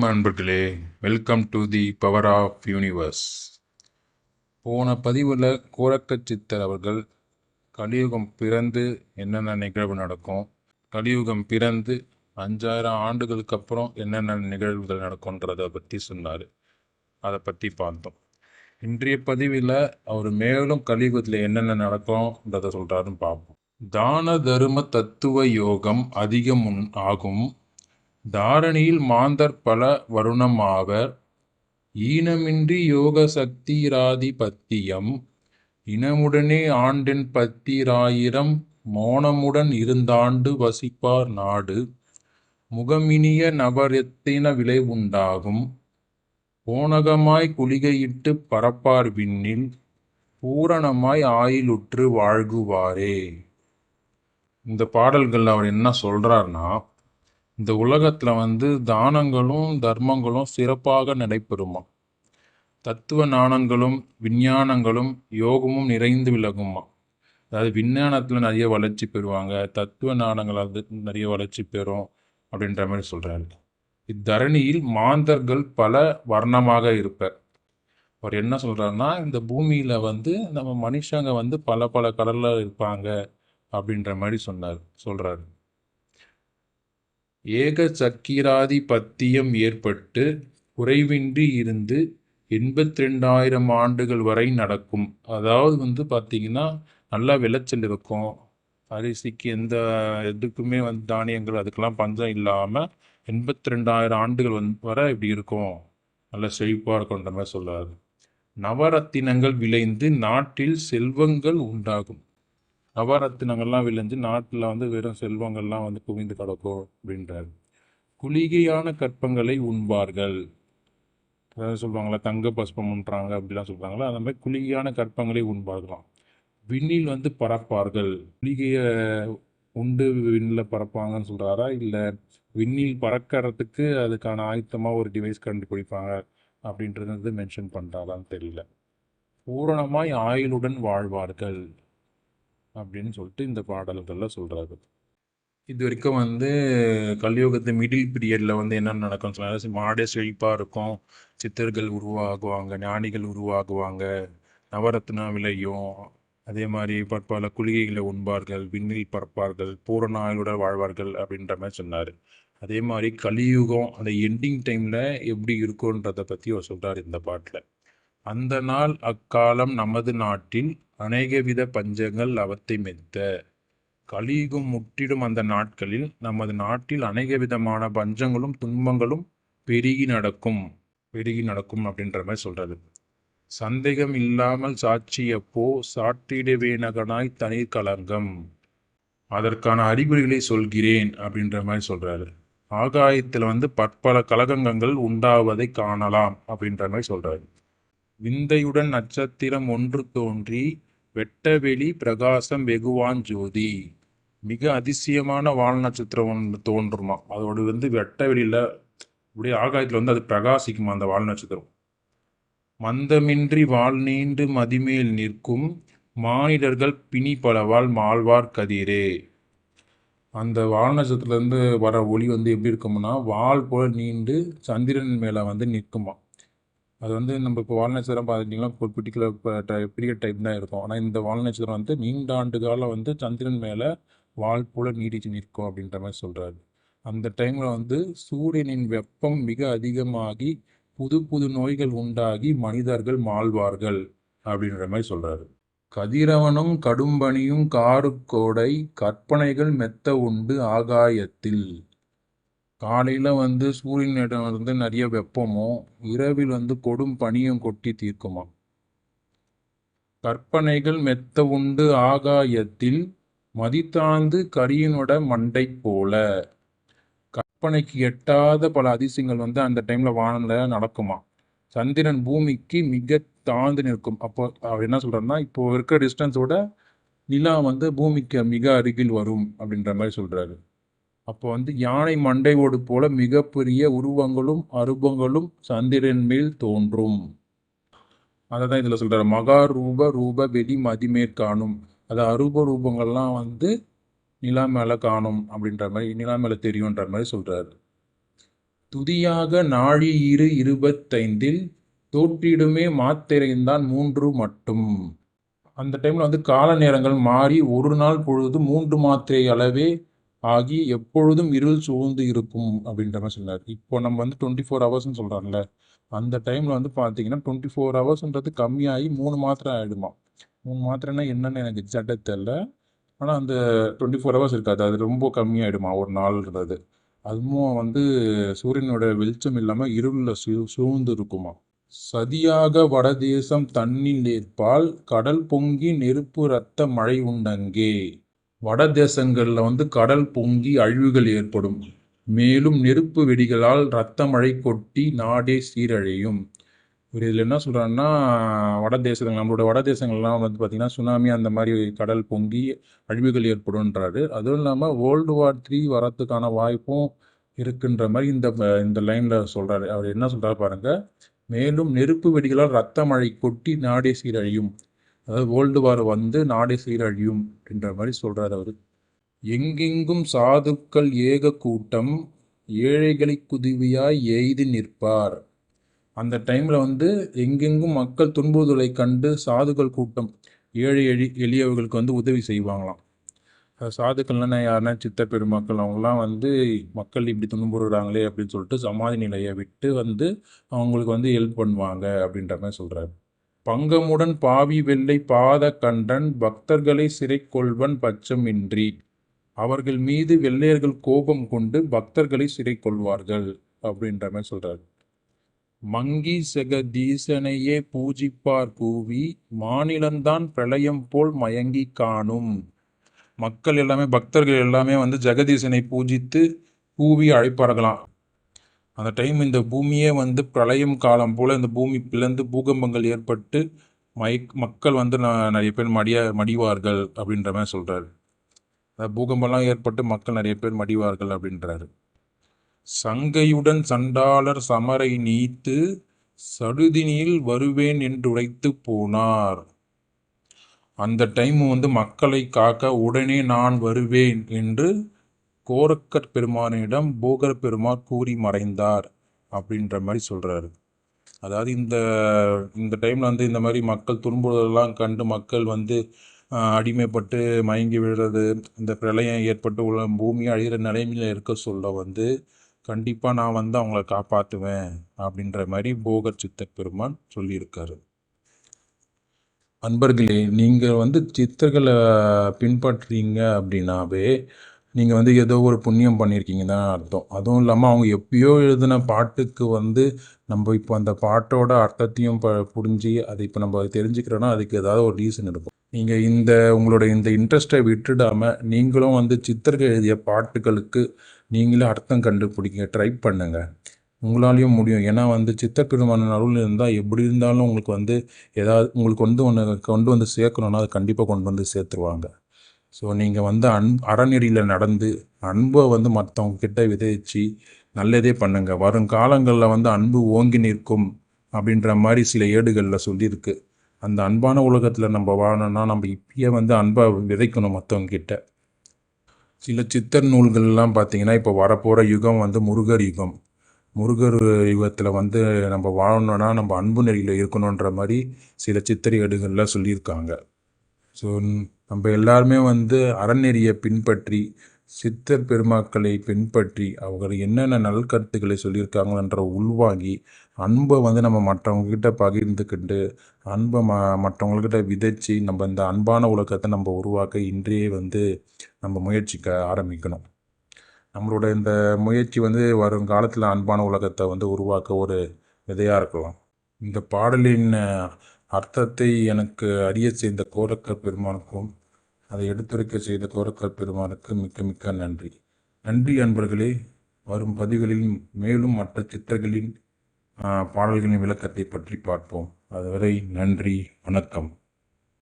வணக்கம் நண்பர்களே welcome to the power of universe போன பதிவில் கோரக்க சித்தர் அவர்கள் கலியுகம் பிறந்து என்னென்ன நிகழ்வு நடக்கும் கலியுகம் பிறந்து அஞ்சாயிரம் ஆண்டுகளுக்கு அப்புறம் என்னென்ன நிகழ்வுகள் நடக்கும்ன்றதை பற்றி சொன்னார். அதை பற்றி பார்த்தோம். இன்றைய பதிவில் அவர் மேலும் கலியுகத்தில் என்னென்ன நடக்கும்ன்றதை சொல்கிறாருன்னு பார்ப்போம். தான தரும தத்துவ யோகம் அதிகம் உன் ஆகும். தாரணியில் மாந்தர் பல வருணமாவர். ஈனமின்றி யோக சக்திராதிபத்தியம். இனமுடனே ஆண்டின் பத்திராயிரம் மோனமுடன் இருந்தாண்டு வசிப்பார் நாடு. முகமினிய நபரத்தின விளை உண்டாகும். போனகமாய் குளிகையிட்டு பரப்பார் விண்ணில். பூரணமாய் ஆயிலுற்று வாழ்குவாரே. இந்த பாடல்கள் அவர் என்ன சொல்றார்னா இந்த உலகத்துல வந்து தானங்களும் தர்மங்களும் சிறப்பாக நடைபெறுமா? தத்துவ ஞானங்களும் விஞ்ஞானங்களும் யோகமும் நிறைந்து விலகுமா? அதாவது விஞ்ஞானத்தில் நிறைய வளர்ச்சி பெறுவாங்க தத்துவ ஞானங்கள் அது நிறைய வளர்ச்சி பெறும் அப்படின்ற மாதிரி சொல்கிறாரு இத்தரணியில் மாந்தர்கள் பல வர்ணமாக இருப்பர். அவர் என்ன சொல்கிறாருன்னா இந்த பூமியில் வந்து நம்ம மனுஷங்க வந்து பல பல கடலில் இருப்பாங்க அப்படின்ற மாதிரி சொன்னார் சொல்கிறாரு ஏக சக்கிராதிபத்தியம் ஏற்பட்டு குறைவின்றி இருந்து எண்பத்தி ரெண்டாயிரம் ஆண்டுகள் வரை நடக்கும். அதாவது வந்து பார்த்திங்கன்னா நல்லா விளைச்சல் இருக்கும். அரிசிக்கு எந்த எதுக்குமே வந்து தானியங்கள் அதுக்கெல்லாம் பஞ்சம் இல்லாமல் எண்பத்தி ரெண்டாயிரம் ஆண்டுகள் வந் வர இப்படி இருக்கும். நல்ல செழிப்பாக இருக்கும்ன்ற மாதிரி சொல்லாது நவரத்தினங்கள் விளைந்து நாட்டில் செல்வங்கள் உண்டாகும். நவரத்தினங்கள்லாம் விளைஞ்சு நாட்டில் வந்து வெறும் செல்வங்கள்லாம் வந்து குவிந்து கிடக்கும் அப்படின்றார். குளிகையான கற்பங்களை உண்பார்கள். அதாவது சொல்லுவாங்களா தங்க பஸ்பம்ன்றாங்க அப்படிலாம் சொல்கிறாங்களா அந்த மாதிரி குளிகையான கற்பங்களை உண்பார்களாம். விண்ணில் வந்து பறப்பார்கள். குளிகையை உண்டு விண்ணில் பறப்பாங்கன்னு சொல்கிறாரா இல்லை விண்ணில் பறக்கிறதுக்கு அதுக்கான ஆயுத்தமாக ஒரு டிவைஸ் கண்டுபிடிப்பாங்க அப்படின்றது வந்து மென்ஷன் பண்ணுறாரான்னு தெரியல. பூரணமாய் ஆயுளுடன் வாழ்வார்கள். அப்படின்னு சொல்லிட்டு இந்த பாடல்களில் சொல்கிறாரு இது வரைக்கும் வந்து கலியுகத்து மிடில் பீரியடில் வந்து என்ன நடக்கும்னு சொன்னாங்க மாடே செழிப்பாக இருக்கும் சித்தர்கள் உருவாகுவாங்க ஞானிகள் உருவாகுவாங்க நவரத்னா விளையும் அதே மாதிரி பற்பல குளிகைகளை உண்பார்கள் விண்ணில் பறப்பார்கள் பூரண வாழ்வார்கள் அப்படின்ற மாதிரி சொன்னார். அதே மாதிரி கலியுகம் அந்த எண்டிங் டைமில் எப்படி இருக்குன்றதை பற்றி அவர் சொல்கிறார் இந்த பாட்டில். அந்த நாள் அக்காலம் நமது நாட்டில் அநேகவித பஞ்சங்கள் அவத்தை மெத்த. கலியுகம் முற்றிடும் அந்த நாட்களில் நமது நாட்டில் அநேக விதமான பஞ்சங்களும் துன்பங்களும் பெருகி நடக்கும். பெருகி நடக்கும் அப்படின்ற மாதிரி சொல்றது. சந்தேகம் இல்லாமல் சாட்சியப்போ சாற்றிடவேனகனாய் தனி கலங்கம் அதற்கான அறிகுறிகளை சொல்கிறேன் அப்படின்ற மாதிரி சொல்றாரு. ஆகாயத்தில் வந்து பற்பல கலகங்கங்கள் உண்டாவதை காணலாம் அப்படின்ற மாதிரி சொல்றாரு. விந்தையுடன் நட்சத்திரம் ஒன்று தோன்றி வெட்டவெளி பிரகாசம் வெகுவான் ஜோதி. மிக அதிசயமான வால் நட்சத்திரம் ஒன்று தோன்றுமா? அதோடு வந்து வெட்ட வெளியில் அப்படியே ஆகாயத்தில் வந்து அது பிரகாசிக்குமா அந்த வால் நட்சத்திரம்? மந்தமின்றி வால் நீண்டு மதிமேல் நிற்கும் மானிடர்கள் பிணி பலவால் மாழ்வார் கதிரே. அந்த வால் நட்சத்திரத்துலேருந்து வர ஒளி வந்து எப்படி இருக்கும்னா வால் போல நீண்டு சந்திரன் மேலே வந்து நிற்குமா? அது வந்து நம்ம இப்போ வால் நட்சத்திரம் பார்த்துட்டிங்கன்னா ஒரு பர்டிகுலர் பீரியட் டைப் தான் இருக்கும். ஆனால் இந்த வால் நட்சத்திரம் வந்து நீண்ட ஆண்டு காலம் வந்து சந்திரன் மேலே வால் போல நீடிச்சு நிற்கும் அப்படின்ற மாதிரி சொல்கிறாரு அந்த டைமில் வந்து சூரியனின் வெப்பம் மிக அதிகமாகி புது புது நோய்கள் உண்டாகி மனிதர்கள் மாழ்வார்கள் அப்படின்ற மாதிரி சொல்கிறாரு கதிரவனும் கடும்பனியும் காருக்கோடை கற்பனைகள் மெத்த உண்டு ஆகாயத்தில். காலையில் வந்து சூரியனிடம் வந்து நிறைய வெப்பமும் இரவில் வந்து கொடும் பனியும் கொட்டி தீர்க்குமா? கற்பனைகள் மெத்த உண்டு ஆகாயத்தில் மதித்தாந்து கரியினோட மண்டை போல. கற்பனைக்கு எட்டாத பல அதிசயங்கள் வந்து அந்த டைம்ல வானில் நடக்குமா? சந்திரன் பூமிக்கு மிக தாழ்ந்து நிற்கும். அப்போ அவர் என்ன சொல்றாருன்னா இப்போ இருக்கிற டிஸ்டன்ஸோட நிலா வந்து பூமிக்கு மிக அருகில் வரும் அப்படின்ற மாதிரி சொல்றாரு. அப்போ வந்து யானை மண்டையோடு போல மிகப்பெரிய உருவங்களும் அருபங்களும் சந்திரன் மேல் தோன்றும். அதை தான் இதில் சொல்கிறார் மகா ரூப ரூப வெளி மதிமேற் காணும். அது அரூப ரூபங்கள்லாம் வந்து நிலா மேலே காணும் அப்படின்ற மாதிரி நிலா மேலே தெரியுன்ற மாதிரி சொல்கிறாரு துதியாக நாழி இரு இருபத்தைந்தில் தோற்றிடுமே மாத்திரைந்தான் மூன்று மட்டும். அந்த டைமில் வந்து கால நேரங்கள் மாறி ஒரு நாள் பொழுது மூன்று மாத்திரை அளவே ஆகி எப்பொழுதும் இருள் சூழ்ந்து இருக்கும் அப்படின்ற மாதிரி சொன்னார். இப்போ நம்ம வந்து டுவெண்ட்டி ஃபோர் ஹவர்ஸ்னு சொல்கிறாங்கல்ல அந்த டைமில் வந்து பார்த்தீங்கன்னா டுவெண்ட்டி ஃபோர் ஹவர்ஸ்ன்றது கம்மியாகி மூணு மாத்திரை ஆகிடுமா மூணு மாத்திரைன்னா என்னென்னு எனக்கு எக்ஸாக்டாக தெரில ஆனால் அந்த டுவெண்ட்டி ஃபோர் ஹவர்ஸ் இருக்காது அது ரொம்ப கம்மியாகிடுமா ஒரு நாள்ன்றது. அதுவும் வந்து சூரியனோட வெளிச்சம் இல்லாமல் இருளில் சூ சூழ்ந்து இருக்குமா? சதியாக வடதேசம் தண்ணி நேர்ப்பால் கடல் பொங்கி நெருப்பு ரத்த மழை உண்டங்கே. வட தேசங்களில் வந்து கடல் பொங்கி அழிவுகள் ஏற்படும். மேலும் நெருப்பு வெடிகளால் இரத்த மழை கொட்டி நாடே சீரழியும். இவர் இதில் என்ன சொல்கிறாருன்னா வட தேசங்கள் நம்மளோட வட தேசங்கள்லாம் வந்து பார்த்திங்கன்னா சுனாமி அந்த மாதிரி கடல் பொங்கி அழிவுகள் ஏற்படும்ன்றாரு. அதுவும் இல்லாமல் வேர்ல்டு வார் த்ரீ வரத்துக்கான வாய்ப்பும் இருக்குன்ற மாதிரி இந்த இந்த லைனில் சொல்கிறாரு அவர் என்ன சொல்கிறார் பாருங்கள் மேலும் நெருப்பு வெடிகளால் ரத்த மழை கொட்டி நாடே சீரழியும். அதாவது வேர்ல்டு வார் வந்து நாடே சீரழியும் அப்படின்ற மாதிரி சொல்கிறார் அவர். எங்கெங்கும் சாதுக்கள் ஏக கூட்டம் ஏழைகளை குதிவியாய் எய்து நிற்பார். அந்த டைமில் வந்து எங்கெங்கும் மக்கள் துன்புறுதலை கண்டு சாதுக்கள் கூட்டம் ஏழை எளி எளியவர்களுக்கு வந்து உதவி செய்வாங்களாம். சாதுக்கள்னா யாருன்னா சித்த பெருமக்கள் அவங்களாம் வந்து மக்கள் இப்படி துன்புறுறாங்களே அப்படின்னு சொல்லிட்டு சமாதி நிலையை விட்டு வந்து அவங்களுக்கு வந்து ஹெல்ப் பண்ணுவாங்க அப்படின்ற மாதிரி சொல்கிறாரு பங்கமுடன் பாவி வெள்ளை பாத கண்டன் பக்தர்களை சிறை கொள்வன் பச்சமின்றி அவர்கள் மீது வெள்ளையர்கள் கோபம் கொண்டு பக்தர்களை சிறை கொள்வார்கள் அப்படின்ற மாதிரி சொல்றாரு. மங்கி செகதீசனையே பூஜிப்பார் கூவி மாநிலந்தான் பிரளயம் போல் மயங்கி காணும். மக்கள் எல்லாமே பக்தர்கள் எல்லாமே வந்து ஜெகதீசனை பூஜித்து கூவி அழைப்பார்களாம். அந்த டைம் இந்த பூமியே வந்து பிரளயம் காலம் போல் இந்த பூமி பிளந்து பூகம்பங்கள் ஏற்பட்டு மை மக்கள் வந்து நிறைய பேர் மடிய மடிவார்கள் அப்படின்ற மாதிரி சொல்கிறாரு பூகம்பம்லாம் ஏற்பட்டு மக்கள் நிறைய பேர் மடிவார்கள் அப்படின்றாரு. சங்கையுடன் சண்டாளர் சமரை நீத்து சடுதினியில் வருவேன் என்று உரைத்து போனார். அந்த டைம் வந்து மக்களை காக்க உடனே நான் வருவேன் என்று கோரக்கர் பெருமானிடம் போகர் பெருமார் கூறி மறைந்தார் அப்படின்ற மாதிரி சொல்கிறாரு அதாவது இந்த இந்த டைமில் வந்து இந்த மாதிரி மக்கள் துன்புறுதலாம் கண்டு மக்கள் வந்து அடிமைப்பட்டு மயங்கி விழுறது இந்த பிரளயம் ஏற்பட்டு உள்ள பூமி அழிகிற நிலைமையில் இருக்க சொல்ல வந்து கண்டிப்பாக நான் வந்து அவங்கள காப்பாற்றுவேன் அப்படின்ற மாதிரி போகர் சித்தர் பெருமான் சொல்லியிருக்காரு. அன்பர்களே நீங்கள் வந்து சித்தர்களை பின்பற்றுறீங்க அப்படின்னாவே நீங்கள் வந்து ஏதோ ஒரு புண்ணியம் பண்ணியிருக்கீங்க தான் அர்த்தம். அதுவும் இல்லாமல் அவங்க எப்பயோ எழுதின பாட்டுக்கு வந்து நம்ம இப்போ அந்த பாட்டோட அர்த்தத்தையும் ப புரிஞ்சு அதை இப்போ நம்ம தெரிஞ்சுக்கிறோன்னா அதுக்கு ஏதாவது ஒரு ரீசன் இருக்கும். நீங்கள் இந்த உங்களோட இந்த இன்ட்ரெஸ்ட்டை விட்டுடாமல் நீங்களும் வந்து சித்தர்கள் எழுதிய பாட்டுகளுக்கு நீங்களே அர்த்தம் கண்டுபிடிக்க ட்ரை பண்ணுங்கள் உங்களாலையும் முடியும். ஏன்னா வந்து சித்தர் பெருமான அருள் இருந்தால் எப்படி இருந்தாலும் உங்களுக்கு வந்து ஏதாவது உங்களுக்கு வந்து ஒன்று கொண்டு வந்து சேர்க்கணுன்னா அதை கண்டிப்பாக கொண்டு வந்து சேர்த்துருவாங்க. ஸோ நீங்கள் வந்து அன் அறநெறியில் நடந்து அன்பை வந்து மற்றவங்க கிட்ட விதைச்சு நல்லதே பண்ணுங்கள் வருங்காலங்களில் வந்து அன்பு ஓங்கி நிற்கும் அப்படின்ற மாதிரி சில ஏடுகளில் சொல்லியிருக்கு. அந்த அன்பான உலகத்தில் நம்ம வாழணும்னா நம்ம இப்பயே வந்து அன்பை விதைக்கணும் மற்றவங்க கிட்ட சில சித்தர் நூல்கள்லாம் பார்த்தீங்கன்னா இப்போ வரப்போகிற யுகம் வந்து முருகர் யுகம். முருகர் யுகத்தில் வந்து நம்ம வாழணும்னா நம்ம அன்பு நெறியில் இருக்கணுன்ற மாதிரி சில சித்திரை ஏடுகளில் சொல்லியிருக்காங்க. ஸோ நம்ம எல்லாருமே வந்து அறநெறியை பின்பற்றி சித்தர் பெருமாக்களை பின்பற்றி அவர்கள் என்னென்ன நல்கருத்துக்களை சொல்லியிருக்காங்கன்ற உள்வாங்கி அன்பை வந்து நம்ம மற்றவங்கக்கிட்ட பகிர்ந்துக்கிட்டு அன்பை ம மற்றவங்கக்கிட்ட விதைச்சி நம்ம இந்த அன்பான உலகத்தை நம்ம உருவாக்க இன்றையே வந்து நம்ம முயற்சிக்க ஆரம்பிக்கணும். நம்மளோட இந்த முயற்சி வந்து வரும் காலத்தில் அன்பான உலகத்தை வந்து உருவாக்க ஒரு விதையாக இருக்கலாம். இந்த பாடலின் அர்த்தத்தை எனக்கு அறிய செய்த கோரக்கர் பெருமானுக்கும் அதை எடுத்துரைக்க செய்த கோரக்கர் பெருமானுக்கு மிக்க மிக்க நன்றி. நன்றி அன்பர்களே வரும் பதிவுகளில் மேலும் மற்ற சித்தர்களின் பாடல்களின் விளக்கத்தை பற்றி பார்ப்போம். அதுவரை நன்றி வணக்கம்.